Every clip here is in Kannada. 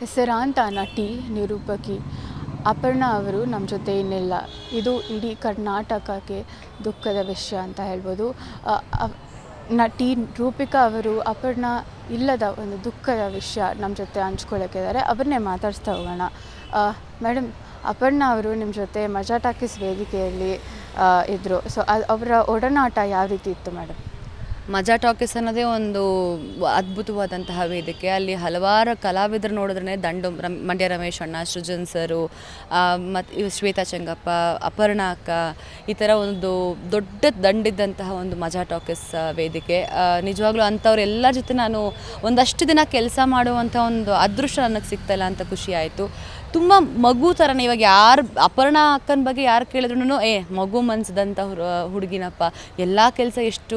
ಹೆಸರಾಂತ ನಟಿ ನಿರೂಪಕಿ ಅಪರ್ಣಾ ಅವರು ನಮ್ಮ ಜೊತೆ ಇನ್ನಿಲ್ಲ ಇದು ಇಡೀ ಕರ್ನಾಟಕಕ್ಕೆ ದುಃಖದ ವಿಷಯ ಅಂತ ಹೇಳ್ಬೋದು. ನಟಿ ರೂಪಿಕಾ ಅವರು ಅಪರ್ಣಾ ಇಲ್ಲದ ಒಂದು ದುಃಖದ ವಿಷಯ ನಮ್ಮ ಜೊತೆ ಹಂಚ್ಕೊಳ್ಳೋಕ್ಕಿದ್ದಾರೆ ಅವ್ರನ್ನೇ ಮಾತಾಡಿಸ್ತಾ ಹೋಗೋಣ. ಮೇಡಮ್ ಅಪರ್ಣಾ ಅವರು ನಿಮ್ಮ ಜೊತೆ ಮಜಾ ಟಾಕೀಸ್ ವೇದಿಕೆಯಲ್ಲಿ ಇದ್ದರು ಸೊ ಅವರ ಒಡನಾಟ ಯಾವ ರೀತಿ ಇತ್ತು ಮೇಡಮ್ ಮಜಾ ಟಾಕೀಸ್ ಅನ್ನೋದೇ ಒಂದು ಅದ್ಭುತವಾದಂತಹ ವೇದಿಕೆ. ಅಲ್ಲಿ ಹಲವಾರು ಕಲಾವಿದರು ನೋಡಿದ್ರೆ ದಂಡು ಮಂಡ್ಯ ರಮೇಶ್ ಅಣ್ಣ, ಸೃಜನ್ ಸರು ಮತ್ತು ಶ್ವೇತಾ ಚಂಗಪ್ಪ, ಅಪರ್ಣಾ ಅಕ್ಕ, ಈ ಥರ ಒಂದು ದೊಡ್ಡ ದಂಡಿದ್ದಂತಹ ಒಂದು ಮಜಾ ಟಾಕೀಸ್ ವೇದಿಕೆ. ನಿಜವಾಗ್ಲೂ ಅಂಥವ್ರು ಎಲ್ಲರ ಜೊತೆ ನಾನು ಒಂದಷ್ಟು ದಿನ ಕೆಲಸ ಮಾಡುವಂಥ ಒಂದು ಅದೃಷ್ಟ ನನಗೆ ಸಿಗ್ತಾಯಿಲ್ಲ ಅಂತ ಖುಷಿ ಆಯಿತು. ತುಂಬ ಮಗು ಥರನೇ ಇವಾಗ ಯಾರು, ಅಪರ್ಣ ಅಕ್ಕನ ಬಗ್ಗೆ ಯಾರು ಕೇಳಿದ್ರು ಏ, ಮಗು ಮನ್ಸದಂಥ ಹುಡುಗಿನಪ್ಪ, ಎಲ್ಲ ಕೆಲಸ ಎಷ್ಟು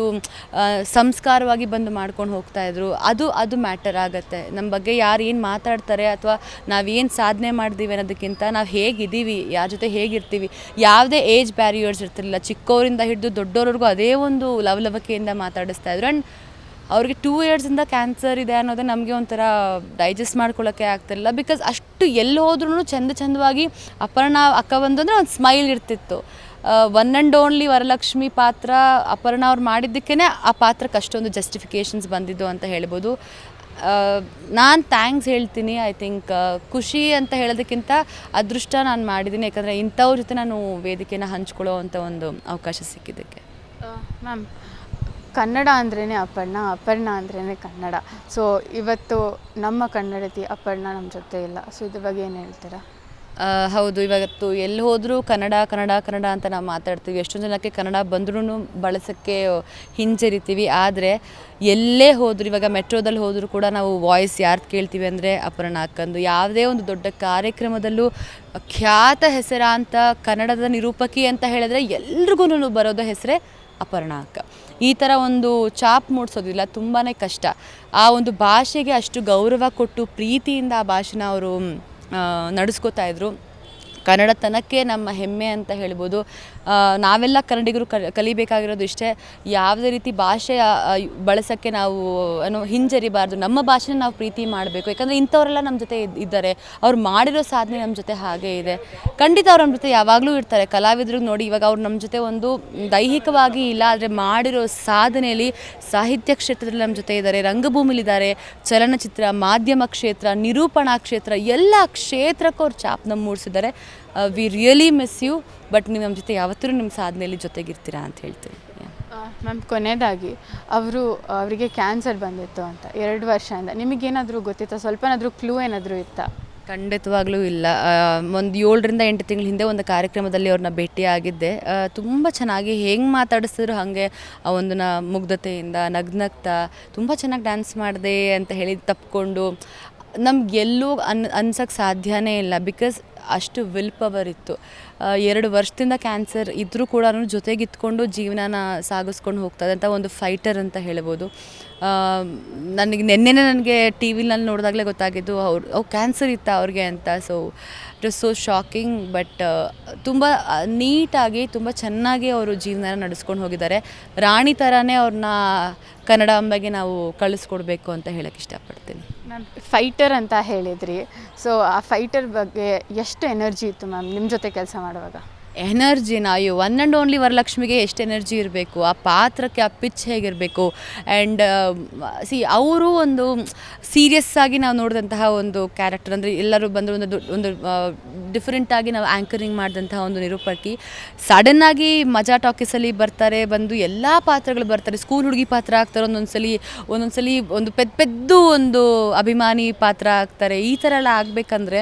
ಸಂಸ್ಕಾರವಾಗಿ ಬಂದು ಮಾಡ್ಕೊಂಡು ಹೋಗ್ತಾ ಇದ್ರು, ಅದು ಅದು ಮ್ಯಾಟರ್ ಆಗುತ್ತೆ. ನಮ್ಮ ಬಗ್ಗೆ ಯಾರು ಏನು ಮಾತಾಡ್ತಾರೆ, ಅಥವಾ ನಾವೇನು ಸಾಧನೆ ಮಾಡಿದೀವಿ ಅನ್ನೋದಕ್ಕಿಂತ ನಾವು ಹೇಗಿದ್ದೀವಿ, ಯಾರ ಜೊತೆ ಹೇಗಿರ್ತೀವಿ, ಯಾವುದೇ ಏಜ್ ಬ್ಯಾರಿಯರ್ಸ್ ಇರ್ತಿರಲಿಲ್ಲ. ಚಿಕ್ಕವರಿಂದ ಹಿಡಿದು ದೊಡ್ಡವ್ರಿಗೂ ಅದೇ ಒಂದು ಲವಲವಿಕೆಯಿಂದ ಮಾತಾಡಿಸ್ತಾ ಇದ್ರು. ಆ್ಯಂಡ್ ಅವ್ರಿಗೆ ಟೂ ಇಯರ್ಸಿಂದ ಕ್ಯಾನ್ಸರ್ ಇದೆ ಅನ್ನೋದೇ ನಮಗೆ ಒಂಥರ ಡೈಜೆಸ್ಟ್ ಮಾಡ್ಕೊಳ್ಳೋಕ್ಕೆ ಆಗ್ತಿರಲಿಲ್ಲ ಬಿಕಾಸ್ ಅಷ್ಟು ಎಲ್ಲಿ ಹೋದ್ರೂ ಚೆಂದ ಚಂದವಾಗಿ ಅಪರ್ಣ, ಅಕ್ಕ ಬಂದು ಅಂದರೆ ಒಂದು ಸ್ಮೈಲ್ ಇರ್ತಿತ್ತು. ಒನ್ ಆ್ಯಂಡ್ ಓನ್ಲಿ ವರಲಕ್ಷ್ಮಿ ಪಾತ್ರ ಅಪರ್ಣ ಅವ್ರು ಮಾಡಿದ್ದಕ್ಕೇ ಆ ಪಾತ್ರಕ್ಕೆ ಅಷ್ಟೊಂದು ಜಸ್ಟಿಫಿಕೇಷನ್ಸ್ ಬಂದಿದ್ದು ಅಂತ ಹೇಳ್ಬೋದು. ನಾನು ಥ್ಯಾಂಕ್ಸ್ ಹೇಳ್ತೀನಿ ಐ ಥಿಂಕ್ ಖುಷಿ ಅಂತ ಹೇಳೋದಕ್ಕಿಂತ ಅದೃಷ್ಟ ನಾನು ಮಾಡಿದ್ದೀನಿ. ಯಾಕಂದರೆ ಇಂಥವ್ರ ಜೊತೆ ನಾನು ವೇದಿಕೆನ ಹಂಚ್ಕೊಳ್ಳೋ ಅಂತ ಒಂದು ಅವಕಾಶ ಸಿಕ್ಕಿದ್ದಕ್ಕೆ. ಮ್ಯಾಮ್ ಕನ್ನಡ ಅಂದ್ರೇ ಅಪರ್ಣ ಅಪರ್ಣ ಅಂದ್ರೇ ಕನ್ನಡ. ಸೊ ಇವತ್ತು ನಮ್ಮ ಕನ್ನಡತಿ ಅಪರ್ಣ ನಮ್ಮ ಜೊತೆ ಇಲ್ಲ. ಸೊ ಇದ್ರ ಬಗ್ಗೆ ಏನು ಹೇಳ್ತೀರಾ? ಹೌದು, ಇವತ್ತು ಎಲ್ಲಿ ಹೋದರೂ ಕನ್ನಡ ಕನ್ನಡ ಕನ್ನಡ ಅಂತ ನಾವು ಮಾತಾಡ್ತೀವಿ. ಎಷ್ಟೊಂದು ಜನಕ್ಕೆ ಕನ್ನಡ ಬಂದ್ರೂ ಬಳಸೋಕ್ಕೆ ಹಿಂಜರಿತೀವಿ. ಆದರೆ ಎಲ್ಲೇ ಹೋದ್ರು, ಇವಾಗ ಮೆಟ್ರೋದಲ್ಲಿ ಹೋದರೂ ಕೂಡ ನಾವು ವಾಯ್ಸ್ ಯಾರ್ದು ಕೇಳ್ತೀವಿ ಅಂದರೆ ಅಪರ್ಣ ಅಕ್ಕಂದು. ಯಾವುದೇ ಒಂದು ದೊಡ್ಡ ಕಾರ್ಯಕ್ರಮದಲ್ಲೂ ಖ್ಯಾತ ಹೆಸರಾಂತ ಕನ್ನಡದ ನಿರೂಪಕಿ ಅಂತ ಹೇಳಿದ್ರೆ ಎಲ್ರಿಗೂ ಬರೋದು ಹೆಸರೇ ಅಪರ್ಣ ಅಕ್ಕ. ಈ ಥರ ಒಂದು ಚಾಪ್ ಮೂಡಿಸೋದಿಲ್ಲ ತುಂಬಾ ಕಷ್ಟ. ಆ ಒಂದು ಭಾಷೆಗೆ ಅಷ್ಟು ಗೌರವ ಕೊಟ್ಟು, ಪ್ರೀತಿಯಿಂದ ಆ ಭಾಷೆನ ಅವರು ನಡೆಸ್ಕೋತಾ ಇದ್ರು. ಕನ್ನಡತನಕ್ಕೆ ನಮ್ಮ ಹೆಮ್ಮೆ ಅಂತ ಹೇಳ್ಬೋದು. ನಾವೆಲ್ಲ ಕನ್ನಡಿಗರು ಕಲಿಬೇಕಾಗಿರೋದು ಇಷ್ಟೇ. ಯಾವುದೇ ರೀತಿ ಭಾಷೆ ಬಳಸೋಕ್ಕೆ ನಾವು, ಏನು, ಹಿಂಜರಿಬಾರ್ದು. ನಮ್ಮ ಭಾಷೆನ ನಾವು ಪ್ರೀತಿ ಮಾಡಬೇಕು. ಯಾಕಂದರೆ ಇಂಥವರೆಲ್ಲ ನಮ್ಮ ಜೊತೆ ಇದ್- ಇದ್ದಾರೆ. ಅವ್ರು ಮಾಡಿರೋ ಸಾಧನೆ ನಮ್ಮ ಜೊತೆ ಹಾಗೆ ಇದೆ. ಖಂಡಿತ ಅವ್ರು ನಮ್ಮ ಜೊತೆ ಯಾವಾಗಲೂ ಇರ್ತಾರೆ. ಕಲಾವಿದ್ರಿಗೆ ನೋಡಿ ಇವಾಗ ಅವ್ರು ನಮ್ಮ ಜೊತೆ ಒಂದು ದೈಹಿಕವಾಗಿ ಇಲ್ಲ, ಆದರೆ ಮಾಡಿರೋ ಸಾಧನೆಯಲ್ಲಿ ಸಾಹಿತ್ಯ ಕ್ಷೇತ್ರದಲ್ಲಿ ನಮ್ಮ ಜೊತೆ ಇದ್ದಾರೆ. ರಂಗಭೂಮಿಲಿದ್ದಾರೆ. ಚಲನಚಿತ್ರ, ಮಾಧ್ಯಮ ಕ್ಷೇತ್ರ, ನಿರೂಪಣಾ ಕ್ಷೇತ್ರ, ಎಲ್ಲ ಕ್ಷೇತ್ರಕ್ಕೂ ಅವ್ರು ಚಾಪ್ನ ಮೂಡಿಸಿದ್ದಾರೆ. We really miss you but ನೀವು ನಮ್ಮ ಜೊತೆ ಯಾವತ್ತೂ ನಿಮ್ಮ ಸಾಧನೆಯಲ್ಲಿ ಜೊತೆಗಿರ್ತೀರಾ ಅಂತ ಹೇಳ್ತೀನಿ. ಮ್ಯಾಮ್ ಕೊನೆಯದಾಗಿ ಅವರು ಅವರಿಗೆ ಕ್ಯಾನ್ಸರ್ ಬಂದಿತ್ತು ಅಂತ ಎರಡು ವರ್ಷದಿಂದ. ನಿಮಗೇನಾದರೂ ಗೊತ್ತಿತ್ತಾ? ಸ್ವಲ್ಪನಾದರೂ ಕ್ಲೂ ಏನಾದರೂ ಇತ್ತಾ? ಖಂಡಿತವಾಗ್ಲೂ ಇಲ್ಲ. ಒಂದು ಏಳರಿಂದ ಎಂಟು ತಿಂಗಳ ಹಿಂದೆ ಒಂದು ಕಾರ್ಯಕ್ರಮದಲ್ಲಿ ಅವ್ರನ್ನ ಭೇಟಿಯಾಗಿದ್ದೆ ತುಂಬ ಚೆನ್ನಾಗಿ ಹೆಂಗೆ ಮಾತಾಡಿಸಿದ್ರು ಹಾಗೆ ಆ ಒಂದು ಮುಗ್ಧತೆಯಿಂದ ನಗ್ನಗ್ತಾ ತುಂಬ ಚೆನ್ನಾಗಿ ಡ್ಯಾನ್ಸ್ ಮಾಡಿದೆ ಅಂತ ಹೇಳಿ ನಮ್ಗೆ ಎಲ್ಲೂ ಅನ್ ಅನ್ಸೋಕ್ಕೆ ಸಾಧ್ಯನೇ ಇಲ್ಲ. ಬಿಕಾಸ್ ಅಷ್ಟು ವಿಲ್ ಪವರ್ ಇತ್ತು ಎರಡು ವರ್ಷದಿಂದ ಕ್ಯಾನ್ಸರ್ ಇದ್ದರೂ ಕೂಡ ಜೊತೆಗಿತ್ಕೊಂಡು ಜೀವನನ ಸಾಗಿಸ್ಕೊಂಡು ಹೋಗ್ತದೆ ಅಂತ ಒಂದು ಫೈಟರ್ ಅಂತ ಹೇಳ್ಬೋದು. ನನಗೆ ನೆನ್ನೆನೇ ನನಗೆ ಟಿ ವಿನಲ್ಲಿ ನೋಡಿದಾಗಲೇ ಗೊತ್ತಾಗಿದ್ದು ಅವ್ರು ಅವ್ರು ಕ್ಯಾನ್ಸರ್ ಇತ್ತ ಅವ್ರಿಗೆ ಅಂತ. So it's so shocking but ತುಂಬ ನೀಟಾಗಿ ತುಂಬ ಚೆನ್ನಾಗಿ ಅವರು ಜೀವನ ನಡೆಸ್ಕೊಂಡು ಹೋಗಿದ್ದಾರೆ. ರಾಣಿ ಥರನೇ ಅವ್ರನ್ನ ಕನ್ನಡ ಅಂಬೆಗೆ ನಾವು ಕಳಿಸ್ಕೊಡ್ಬೇಕು ಅಂತ ಹೇಳೋಕ್ಕೆ ಇಷ್ಟಪಡ್ತೀನಿ. ಫೈಟರ್ ಅಂತ ಹೇಳಿದ್ರಿ. ಸೊ ಆ ಫೈಟರ್ ಬಗ್ಗೆ ಎಷ್ಟು ಎನರ್ಜಿ ಇತ್ತು ಮ್ಯಾಮ್ ನಿಮ್ಮ ಜೊತೆ ಕೆಲಸ ಮಾಡುವಾಗ? ಎನರ್ಜಿನ ಅಯ್ಯೋ ಒನ್ ಆ್ಯಂಡ್ ಓನ್ಲಿ ವರಲಕ್ಷ್ಮಿಗೆ ಎಷ್ಟು ಎನರ್ಜಿ ಇರಬೇಕು, ಆ ಪಾತ್ರಕ್ಕೆ ಆ ಪಿಚ್ ಹೇಗಿರಬೇಕು ಆ್ಯಂಡ್ ಸಿ ಅವರು ಒಂದು ಸೀರಿಯಸ್ ಆಗಿ ನಾವು ನೋಡಿದಂತಹ ಒಂದು ಕ್ಯಾರೆಕ್ಟರ್ ಅಂದರೆ ಎಲ್ಲರೂ ಬಂದು ಒಂದು ಒಂದು ಡಿಫ್ರೆಂಟಾಗಿ ನಾವು ಆ್ಯಂಕರಿಂಗ್ ಮಾಡಿದಂತಹ ಒಂದು ನಿರೂಪಕಿ. ಸಡನ್ನಾಗಿ ಮಜಾ ಟಾಕೀಸಲ್ಲಿ ಬರ್ತಾರೆ, ಬಂದು ಎಲ್ಲ ಪಾತ್ರಗಳು ಬರ್ತಾರೆ ಸ್ಕೂಲ್ ಹುಡುಗಿ ಪಾತ್ರ ಆಗ್ತಾರೆ, ಒಂದೊಂದ್ಸಲಿ ಒಂದೊಂದ್ಸಲಿ ಒಂದು ಪೆದ್, ಪೆದ್ದು ಒಂದು ಅಭಿಮಾನಿ ಪಾತ್ರ ಆಗ್ತಾರೆ, ಈ ಥರ ಎಲ್ಲ ಆಗಬೇಕಂದ್ರೆ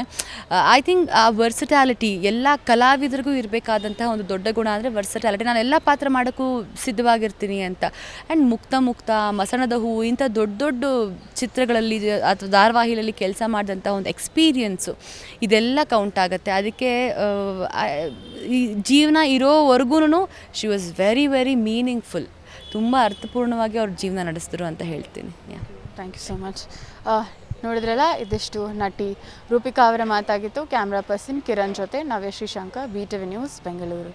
ಐ ಥಿಂಕ್ ಆ ವರ್ಸಿಟ್ಯಾಲಿಟಿ ಎಲ್ಲ ಕಲಾವಿದರಿಗೂ ಇರಬೇಕಾದಂತಹ ಒಂದು ದೊಡ್ಡ ಗುಣ ಅಂದರೆ ವರ್ಸಟ್ಯಾಲಿಟಿ ನಾನು ಎಲ್ಲ ಪಾತ್ರ ಮಾಡೋಕ್ಕೂ ಸಿದ್ಧವಾಗಿರ್ತೀನಿ ಅಂತ. ಆ್ಯಂಡ್ ಮುಕ್ತ ಮುಕ್ತ, ಮಸಣದ ಹೂವು ಇಂಥ ದೊಡ್ಡ ದೊಡ್ಡ ಚಿತ್ರಗಳಲ್ಲಿ, ಅಥವಾ ಧಾರಾವಾಹಿಗಳಲ್ಲಿ ಕೆಲಸ ಮಾಡಿದಂಥ ಒಂದು ಎಕ್ಸ್ಪೀರಿಯನ್ಸು ಇದೆಲ್ಲ ಕೌಂಟ್ ಆಗುತ್ತೆ. ಅದಕ್ಕೆ ಈ ಜೀವನ ಇರೋವರೆಗೂ she was very very meaningful ತುಂಬ ಅರ್ಥಪೂರ್ಣವಾಗಿ ಅವ್ರ ಜೀವನ ನಡೆಸಿದ್ರು ಅಂತ ಹೇಳ್ತೀನಿ. Yeah thank you so much ನೋಡಿದ್ರಲ್ಲ, ಇದಿಷ್ಟು ನಟಿ ರೂಪಿಕಾ ಅವರ ಮಾತಾಗಿತ್ತು. ಕ್ಯಾಮ್ರಾ ಪರ್ಸನ್ ಕಿರಣ್ ಜೊತೆ, Navya Shreeshanka B T V news Bengaluru.